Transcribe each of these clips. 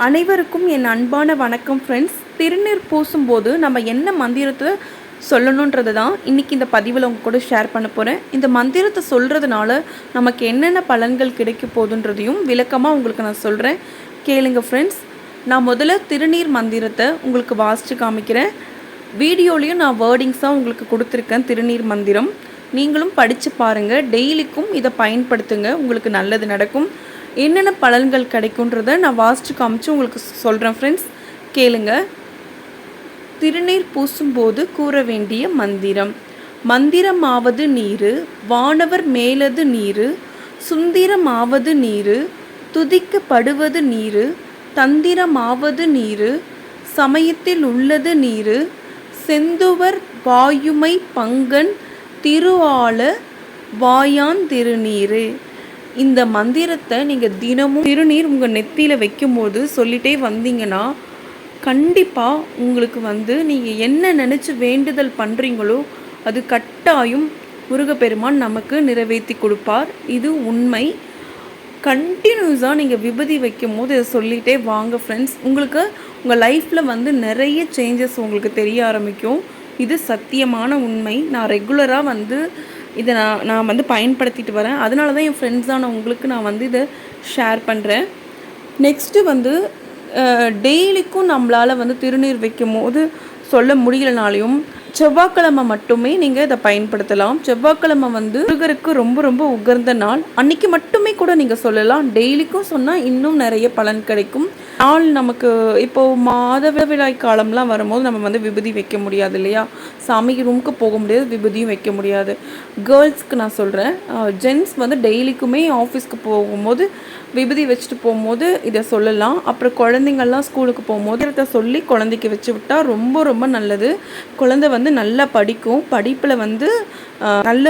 அனைவருக்கும் என் அன்பான வணக்கம் ஃப்ரெண்ட்ஸ் திருநீர் பூசும்போது நம்ம என்ன மந்திரத்தை சொல்லணுன்றது தான் இன்றைக்கி இந்த பதிவில் உங்க கூட ஷேர் பண்ண போகிறேன் இந்த மந்திரத்தை சொல்கிறதுனால நமக்கு என்னென்ன பலன்கள் கிடைக்க போதுன்றதையும் விளக்கமாக உங்களுக்கு நான் சொல்கிறேன் கேளுங்க ஃப்ரெண்ட்ஸ் நான் முதல்ல திருநீர் மந்திரத்தை உங்களுக்கு வாசித்து காமிக்கிறேன். வீடியோலையும் நான் வேர்டிங்ஸாக உங்களுக்கு கொடுத்துருக்கேன் திருநீர் மந்திரம். நீங்களும் படித்து பாருங்கள் டெய்லிக்கும் இதை பயன்படுத்துங்க. உங்களுக்கு நல்லது நடக்கும். என்னென்ன பலன்கள் கிடைக்குன்றத நான் வாசித்து காமிச்சு உங்களுக்கு சொல்கிறேன் ஃப்ரெண்ட்ஸ் கேளுங்க. திருநீர் பூசும்போது கூற வேண்டிய மந்திரம். மந்திரமாவது நீரு வானவர் மேலது நீரு சுந்திரமாவது நீரு துதிக்கப்படுவது நீரு தந்திரமாவது நீரு சமயத்தில் உள்ளது நீரு செந்துவர் வாயுமை பங்கன் திருவாள வாயான் திருநீரு இந்த மந்திரத்தை நீங்கள் தினமும் திருநீர் உங்கள் நெத்தியில் வைக்கும்போது சொல்லிட்டே வந்தீங்கன்னா கண்டிப்பாக உங்களுக்கு வந்து நீங்கள் என்ன நினச்சி வேண்டுதல் பண்ணுறீங்களோ அது கட்டாயம் முருகப்பெருமான் நமக்கு நிறைவேற்றி கொடுப்பார். இது உண்மை. கண்டினியூஸாக நீங்கள் விபதி வைக்கும் போது இதை சொல்லிகிட்டே வாங்க ஃப்ரெண்ட்ஸ் உங்களுக்கு உங்கள் லைஃப்பில் வந்து நிறைய சேஞ்சஸ் உங்களுக்கு தெரிய ஆரம்பிக்கும். இது சத்தியமான உண்மை. நான் ரெகுலராக வந்து இதை நான் நான் வந்து பயன்படுத்திட்டு வரேன். அதனால தான் என் ஃப்ரெண்ட்ஸான உங்களுக்கு நான் வந்து இதை ஷேர் பண்ணுறேன் நெக்ஸ்ட்டு வந்து டெய்லிக்கும் நம்மளால் வந்து திருநீர் வைக்கும் போது சொல்ல முடியலனாலையும் செவ்வாய்க்கிழமை மட்டுமே நீங்கள் இதை பயன்படுத்தலாம். செவ்வாய்க்கிழமை வந்து முருகருக்கு ரொம்ப ரொம்ப உகர்ந்த நாள். அன்னைக்கு மட்டுமே கூட நீங்கள் சொல்லலாம். டெய்லிக்கும் சொன்னால் இன்னும் நிறைய பலன் கிடைக்கும். நாள் நமக்கு இப்போது மாதவிடாய் காலம்லாம் வரும்போது நம்ம வந்து விபூதி வைக்க முடியாது இல்லையா? சாமி ரூமுக்கு போக முடியாது விபூதியும் வைக்க முடியாது. கேர்ள்ஸ்க்கு நான் சொல்கிறேன் ஜென்ட்ஸ் வந்து டெய்லிக்குமே ஆஃபீஸ்க்கு போகும்போது விபூதி வச்சுட்டு போகும்போது இதை சொல்லலாம். அப்புறம் குழந்தைங்கள்லாம் ஸ்கூலுக்கு போகும்போது இதை சொல்லி குழந்தைக்கு வச்சு விட்டால் ரொம்ப ரொம்ப நல்லது. குழந்தை வந்து நல்லா படிக்கும். படிப்பில் வந்து நல்ல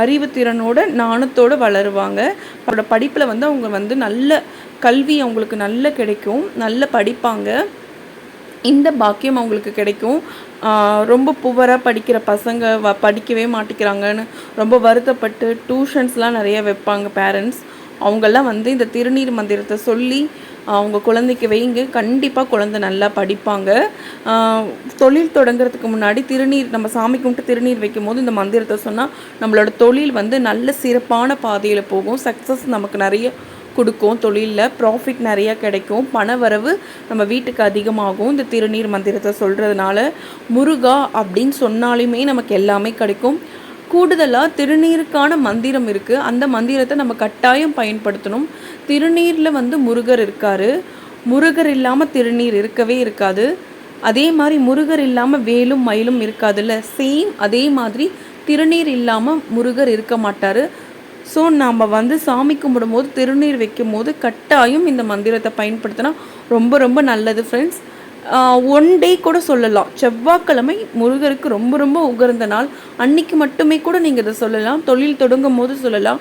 அறிவுத்திறனோட நாணத்தோடு வளருவாங்க. அவரோட படிப்பில் வந்து அவங்க வந்து நல்ல கல்வி அவங்களுக்கு நல்ல கிடைக்கும். நல்ல படிப்பாங்க. இந்த பாக்கியம் அவங்களுக்கு கிடைக்கும். ரொம்ப புவராக படிக்கிற பசங்க வ படிக்கவே மாட்டேங்கிறாங்கன்னு ரொம்ப வருத்தப்பட்டு டியூஷன்ஸ்லாம் நிறைய வைப்பாங்க பேரண்ட்ஸ் அவங்கெல்லாம் வந்து இந்த திருநீர் மந்திரத்தை சொல்லி அவங்க குழந்தைக்கு வைங்க. கண்டிப்பாக குழந்தை நல்லா படிப்பாங்க. தொழில் தொடங்குறதுக்கு முன்னாடி திருநீர் நம்ம சாமி கும்பிட்டு திருநீர் வைக்கும் போது இந்த மந்திரத்தை சொன்னால் நம்மளோட தொழில் வந்து நல்ல சிறப்பான பாதையில் போகும். சக்ஸஸ் நமக்கு நிறைய கொடுக்கும் தொழிலில். ப்ராஃபிட் நிறையா கிடைக்கும். பண வரவு நம்ம வீட்டுக்கு அதிகமாகும். இந்த திருநீர் மந்திரத்தை சொல்கிறதுனால முருகா அப்படின்னு சொன்னாலுமே நமக்கு எல்லாமே கிடைக்கும். கூடுதலாக திருநீருக்கான மந்திரம் இருக்குது அந்த மந்திரத்தை நம்ம கட்டாயம் பயன்படுத்தணும். திருநீரில் வந்து முருகர் இருக்கார். முருகர் இல்லாமல் திருநீர் இருக்கவே இருக்காது. அதே மாதிரி முருகர் இல்லாமல் வேலும் மயிலும் இருக்காதுல்ல. சேம் அதே மாதிரி திருநீர் இல்லாமல் முருகர் இருக்க மாட்டார். ஸோ நாம் வந்து சாமி கும்பிடும்போது திருநீர் வைக்கும் போது கட்டாயம் இந்த மந்திரத்தை பயன்படுத்தினா ரொம்ப ரொம்ப நல்லது ஃப்ரெண்ட்ஸ் ஒன் டே கூட சொல்லலாம். செவ்வாய்க்கிழமை முருகருக்கு ரொம்ப ரொம்ப உகர்ந்த நாள். அன்னைக்கு மட்டுமே கூட நீங்கள் இதை சொல்லலாம். தொழில் தொடங்கும் போது சொல்லலாம்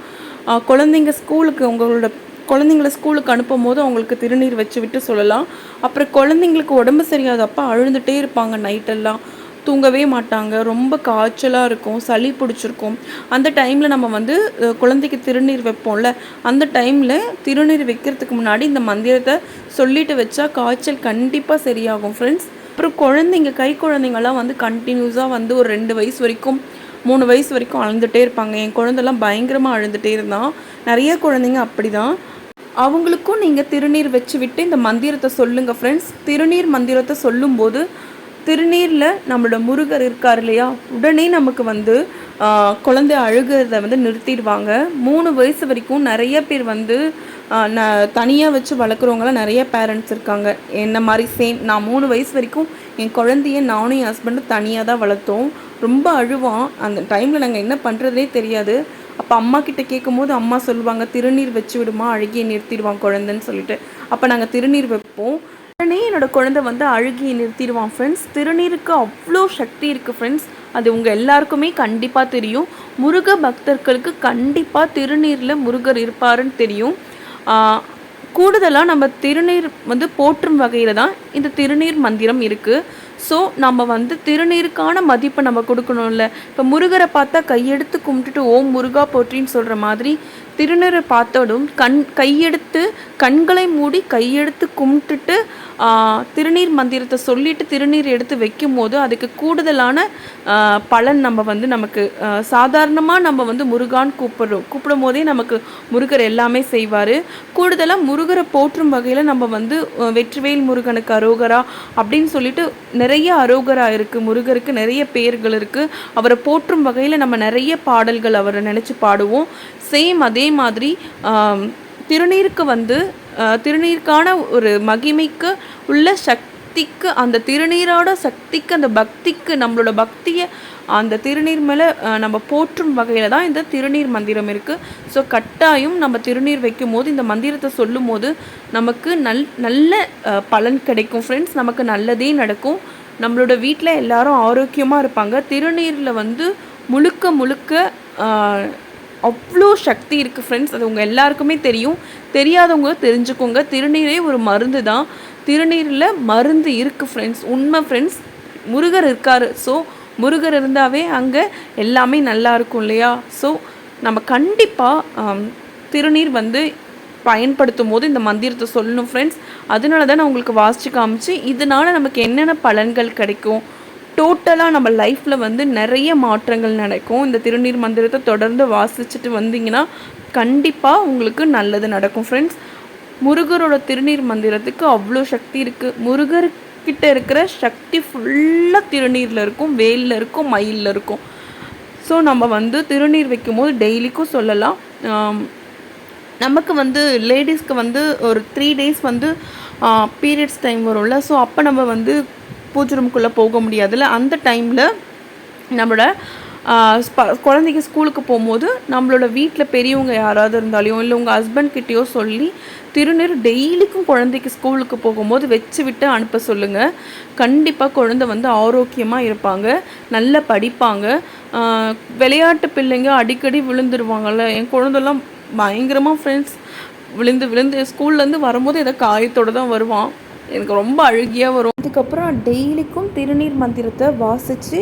குழந்தைங்க ஸ்கூலுக்கு உங்களோட குழந்தைங்கள ஸ்கூலுக்கு அனுப்பும் போது அவங்களுக்கு திருநீர் வச்சு விட்டு சொல்லலாம். அப்புறம் குழந்தைங்களுக்கு உடம்பு சரியாதப்போ அழுந்துகிட்டே இருப்பாங்க நைட்டெல்லாம். தூங்கவே மாட்டாங்க. ரொம்ப காய்ச்சலாக இருக்கும் சளி பிடிச்சிருக்கும். அந்த டைமில் நம்ம வந்து குழந்தைக்கு திருநீர் வைப்போம்ல அந்த டைமில் திருநீர் வைக்கிறதுக்கு முன்னாடி இந்த மந்திரத்தை சொல்லிட்டு வச்சா காய்ச்சல் கண்டிப்பாக சரியாகும் ஃப்ரெண்ட்ஸ் அப்புறம் குழந்தைங்க கை குழந்தைங்கள்லாம் வந்து கண்டினியூஸாக வந்து ஒரு ரெண்டு வயசு வரைக்கும் மூணு வயசு வரைக்கும் அழுந்துகிட்டே இருப்பாங்க. என் குழந்தெல்லாம் பயங்கரமாக அழுந்துகிட்டே இருந்தான். நிறைய குழந்தைங்க அப்படி தான் அவங்களுக்கும் நீங்கள் திருநீர் வச்சு விட்டு இந்த மந்திரத்தை சொல்லுங்கள் ஃப்ரெண்ட்ஸ் திருநீர் மந்திரத்தை சொல்லும்போது திருநீரில் நம்மளோட முருகர் இருக்கார் இல்லையா? உடனே நமக்கு வந்து குழந்தை அழுகிறத வந்து நிறுத்திடுவாங்க. மூணு வயசு வரைக்கும் நிறைய பேர் வந்து ந தனியாக வச்சு வளர்க்குறவங்களாம் நிறைய பேரண்ட்ஸ் இருக்காங்க. என்ன மாதிரி சேம் நான் மூணு வயசு வரைக்கும் என் குழந்தைய நானும் என் ஹஸ்பண்டும் தனியாக தான் வளர்த்தோம். ரொம்ப அழுவான். அந்த டைமில் நாங்கள் என்ன பண்ணுறதே தெரியாது. அப்போ அம்மா கிட்ட கேட்கும் போது அம்மா சொல்லுவாங்க திருநீர் வச்சு விடுமா அழுகிய நிறுத்திடுவான் குழந்தைன்னு சொல்லிட்டு. அப்போ நாங்கள் திருநீர் வைப்போம். உடனே என்னோட குழந்தை வந்து அழுகி நிறுத்திடுவான் ஃப்ரெண்ட்ஸ் திருநீருக்கு அவ்வளோ சக்தி இருக்குது ஃப்ரெண்ட்ஸ் அது உங்கள் எல்லாருக்குமே கண்டிப்பாக தெரியும். முருக பக்தர்களுக்கு கண்டிப்பாக திருநீரில் முருகர் இருப்பாருன்னு தெரியும். கூடுதலாக நம்ம திருநீர் வந்து போற்றும் வகையில் தான் இந்த திருநீர் மந்திரம் இருக்குது ஸோ நம்ம வந்து திருநீருக்கான மதிப்பை நம்ம கொடுக்கணும்ல. இப்போ முருகரை பார்த்தா கையெடுத்து கும்பிட்டுட்டு ஓம் முருகா போற்றின்னு சொல்கிற மாதிரி திருநரை பார்த்தோடும் கண் கையெடுத்து கண்களை மூடி கையெடுத்து கும்பிட்டுட்டு திருநீர் மந்திரத்தை சொல்லிட்டு திருநீர் எடுத்து வைக்கும் போது அதுக்கு கூடுதலான பலன் நம்ம வந்து நமக்கு சாதாரணமாக நம்ம வந்து முருகான் கூப்பிடுறோம். கூப்பிடும் போதே நமக்கு முருகர் எல்லாமே செய்வார். கூடுதலாக முருகரை போற்றும் வகையில் நம்ம வந்து வெற்றிவேல் முருகனுக்கு அரோகரா அப்படின்னு சொல்லிட்டு நிறைய அரோகரா இருக்குது முருகருக்கு நிறைய பேர்கள் இருக்குது அவரை போற்றும் வகையில் நம்ம நிறைய பாடல்கள் அவரை நினச்சி பாடுவோம். சேம் அதே அதே மாதிரி திருநீருக்கு வந்து திருநீருக்கான ஒரு மகிமைக்கு உள்ள சக்திக்கு அந்த திருநீரோட சக்திக்கு அந்த பக்திக்கு நம்மளோட பக்தியை அந்த திருநீர் மேலே நம்ம போற்றும் வகையில் தான் இந்த திருநீர் மந்திரம் இருக்குது ஸோ கட்டாயம் நம்ம திருநீர் வைக்கும் போது இந்த மந்திரத்தை சொல்லும் போது நமக்கு நல் நல்ல பலன் கிடைக்கும் ஃப்ரெண்ட்ஸ் நமக்கு நல்லதே நடக்கும். நம்மளோட வீட்டில் எல்லாரும் ஆரோக்கியமாக இருப்பாங்க. திருநீரில் வந்து முழுக்க முழுக்க அவ்வளோ சக்தி இருக்குது ஃப்ரெண்ட்ஸ் அது உங்கள் எல்லாருக்குமே தெரியும். தெரியாதவங்க தெரிஞ்சுக்கோங்க. திருநீரே ஒரு மருந்து தான். திருநீரில் மருந்து இருக்குது ஃப்ரெண்ட்ஸ் உண்மை ஃப்ரெண்ட்ஸ் முருகர் இருக்கார். ஸோ முருகர் இருந்தாவே அங்கே எல்லாமே நல்லா இருக்கும் இல்லையா? ஸோ நம்ம கண்டிப்பாக திருநீர் வந்து பயன்படுத்தும் போது இந்த மந்திரத்தை சொல்லணும் ஃப்ரெண்ட்ஸ் அதனால தான் நான் உங்களுக்கு வாசித்து காமிச்சு இதனால் நமக்கு என்னென்ன பலன்கள் கிடைக்கும்? டோட்டலாக நம்ம லைஃப்பில் வந்து நிறைய மாற்றங்கள் நடக்கும். இந்த திருநீர் மந்திரத்தை தொடர்ந்து வாசிச்சுட்டு வந்தீங்கன்னா கண்டிப்பாக உங்களுக்கு நல்லது நடக்கும் ஃப்ரெண்ட்ஸ் முருகரோட திருநீர் மந்திரத்துக்கு அவ்வளோ சக்தி இருக்குது முருகர்கிட்ட இருக்கிற சக்தி ஃபுல்லாக திருநீரில் இருக்கும் வேலில் இருக்கும் மயிலில் இருக்கும். ஸோ நம்ம வந்து திருநீர் வைக்கும் போது டெய்லிக்கும் சொல்லலாம் நமக்கு வந்து லேடிஸ்க்கு வந்து ஒரு த்ரீ டேஸ் வந்து பீரியட்ஸ் டைம் வரும்ல. ஸோ அப்போ நம்ம வந்து பூஜை ரூமுக்குள்ளே போக முடியாதுல்ல. அந்த டைமில் நம்மளோட குழந்தைங்க ஸ்கூலுக்கு போகும்போது நம்மளோட வீட்டில் பெரியவங்க யாராவது இருந்தாலையும் இல்லை உங்கள் ஹஸ்பண்ட் கிட்டேயோ சொல்லி திருநீர் டெய்லிக்கும் குழந்தைக்கு ஸ்கூலுக்கு போகும்போது வச்சு விட்டு அனுப்ப சொல்லுங்கள் கண்டிப்பாக குழந்தை வந்து ஆரோக்கியமாக இருப்பாங்க நல்லா படிப்பாங்க. விளையாட்டு பிள்ளைங்க அடிக்கடி விழுந்துருவாங்கள்ல என் குழந்தெல்லாம் பயங்கரமாக ஃப்ரெண்ட்ஸ் விழுந்து விழுந்து ஸ்கூல்லேருந்து வரும்போது ஏதோ காயத்தோடு தான் வருவான். எனக்கு ரொம்ப அழுகியாக வரும். அதுக்கப்புறம் டெய்லிக்கும் திருநீர் மந்திரத்தை வாசித்து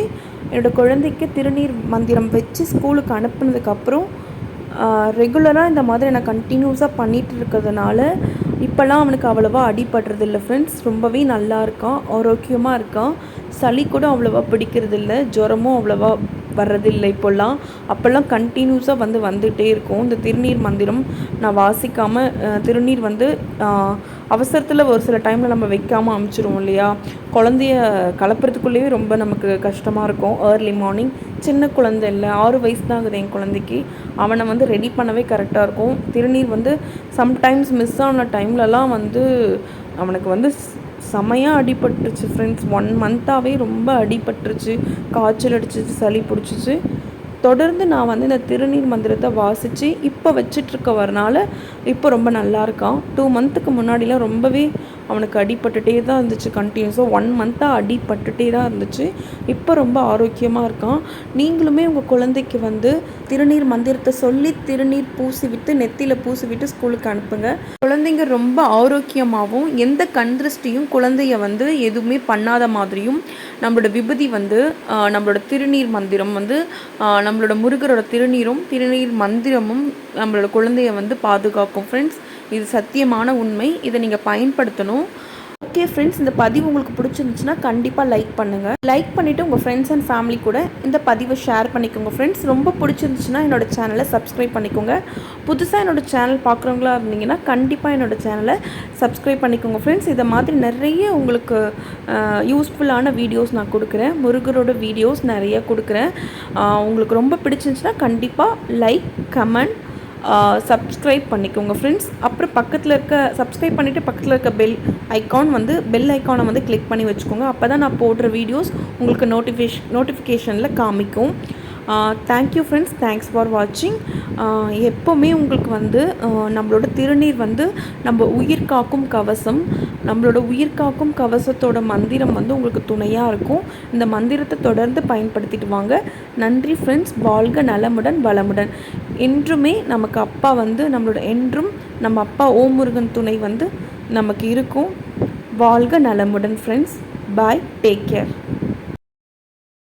என்னோடய குழந்தைக்கு திருநீர் மந்திரம் வச்சு ஸ்கூலுக்கு அனுப்புனதுக்கப்புறம் ரெகுலராக இந்த மாதிரி நான் கண்டினியூஸாக பண்ணிகிட்டு இருக்கிறதுனால இப்போல்லாம் அவனுக்கு அவ்வளோவா அடிபடுறது இல்லை ஃப்ரெண்ட்ஸ் ரொம்பவே நல்லா இருக்கான் ஆரோக்கியமாக இருக்கான். சளி கூட அவ்வளோவா பிடிக்கிறது இல்லை ஜுரமும் அவ்வளோவா வர்றதில்லை இப்போல்லாம் அப்போல்லாம் கண்டினியூஸாக வந்து வந்துகிட்டே இருக்கும். இந்த திருநீர் மந்திரம் நான் வாசிக்காமல் திருநீர் வந்து அவசரத்தில் ஒரு சில டைமில் நம்ம வைக்காமல் அமுச்சிடுவோம் இல்லையா? குழந்தைய கலப்புறதுக்குள்ளேயே ரொம்ப நமக்கு கஷ்டமாக இருக்கும். ஏர்லி மார்னிங் சின்ன குழந்தை இல்லை. ஆறு வயசு தான் ஆகுது என் குழந்தைக்கு. அவனை வந்து ரெடி பண்ணவே கரெக்டாக இருக்கும். திருநீர் வந்து சம்டைம்ஸ் மிஸ் ஆன டைம்லலாம் வந்து அவனுக்கு வந்து செமையாக அடிபட்டுருச்சு ஃப்ரெண்ட்ஸ் ஒன் மந்த்தாகவே ரொம்ப அடிபட்டுருச்சு. காய்ச்சல் அடிச்சிச்சு சளி பிடிச்சிச்சு. தொடர்ந்து நான் வந்து இந்த திருநீர் மந்திரத்தை வாசித்து இப்போ வச்சிட்ருக்க வரனால இப்போ ரொம்ப நல்லா இருக்கான். டூ மந்த்துக்கு முன்னாடிலாம் ரொம்பவே அவனுக்கு அடிபட்டுட்டே தான் இருந்துச்சு கண்டினியூஸாக ஒன் மந்த்தாக அடிபட்டுட்டே தான் இருந்துச்சு. இப்போ ரொம்ப ஆரோக்கியமாக இருக்கான். நீங்களுமே உங்கள் குழந்தைக்கு வந்து திருநீர் மந்திரத்தை சொல்லி திருநீர் பூசி விட்டு நெத்தியில் பூசி விட்டு ஸ்கூலுக்கு அனுப்புங்க. குழந்தைங்க ரொம்ப ஆரோக்கியமாகவும் எந்த கண் திருஷ்டியும் குழந்தைய வந்து எதுவுமே பண்ணாத மாதிரியும் நம்மளோட விபதி வந்து நம்மளோட திருநீர் மந்திரம் வந்து நம்மளோட முருகரோட திருநீரும் திருநீர் மந்திரமும் நம்மளோட குழந்தைய வந்து பாதுகாக்கும். ஃப்ரெண்ட்ஸ் இது சத்தியமான உண்மை. இதை நீங்கள் பயன்படுத்தணும். ஓகே ஃப்ரெண்ட்ஸ் இந்த பதிவு உங்களுக்கு பிடிச்சிருந்துச்சுன்னா கண்டிப்பாக லைக் பண்ணுங்கள் லைக் பண்ணிவிட்டு உங்கள் ஃப்ரெண்ட்ஸ் அண்ட் ஃபேமிலி கூட இந்த பதிவை ஷேர் பண்ணிக்கோங்க ஃப்ரெண்ட்ஸ் ரொம்ப பிடிச்சிருந்துச்சுன்னா என்னோடய சேனலை சப்ஸ்கிரைப் பண்ணிக்கோங்க. புதுசாக என்னோடய சேனல் பார்க்குறவங்களா இருந்தீங்கன்னா கண்டிப்பாக என்னோடய சேனலை சப்ஸ்கிரைப் பண்ணிக்கோங்க ஃப்ரெண்ட்ஸ் இதை மாதிரி நிறைய உங்களுக்கு யூஸ்ஃபுல்லான வீடியோஸ் நான் கொடுக்குறேன். முருகரோட வீடியோஸ் நிறைய கொடுக்குறேன். உங்களுக்கு ரொம்ப பிடிச்சிருந்துச்சுன்னா கண்டிப்பாக லைக் கமெண்ட் சப்ஸ்கிரைப் பண்ணிக்கோங்க ஃப்ரெண்ட்ஸ் அப்புறம் பக்கத்தில் இருக்க சப்ஸ்கிரைப் பண்ணிவிட்டு பக்கத்தில் இருக்க பெல் ஐக்கான் வந்து பெல் ஐக்கானை வந்து கிளிக் பண்ணி வச்சுக்கோங்க. அப்போ தான் நான் போடுற வீடியோஸ் உங்களுக்கு நோட்டிஃபிஷ் நோட்டிஃபிகேஷனில் காமிக்கும். தேங்க்யூ ஃப்ரெண்ட்ஸ் தேங்க்ஸ் ஃபார் வாட்சிங் எப்போவுமே உங்களுக்கு வந்து நம்மளோட திருநீர் வந்து நம்ம உயிர் காக்கும் கவசம். நம்மளோட உயிர் காக்கும் கவசத்தோட மந்திரம் வந்து உங்களுக்கு துணையாக இருக்கும். இந்த மந்திரத்தை தொடர்ந்து பயன்படுத்திட்டு வாங்க. நன்றி ஃப்ரெண்ட்ஸ் வாழ்க நலமுடன் வளமுடன். என்றுமே நமக்கு அப்பா வந்து நம்மளோட என்றும் நம்ம அப்பா ஓம் முருகன் துணை வந்து நமக்கு இருக்கும். வாழ்க நலமுடன் ஃப்ரெண்ட்ஸ் பாய் டேக் கேர்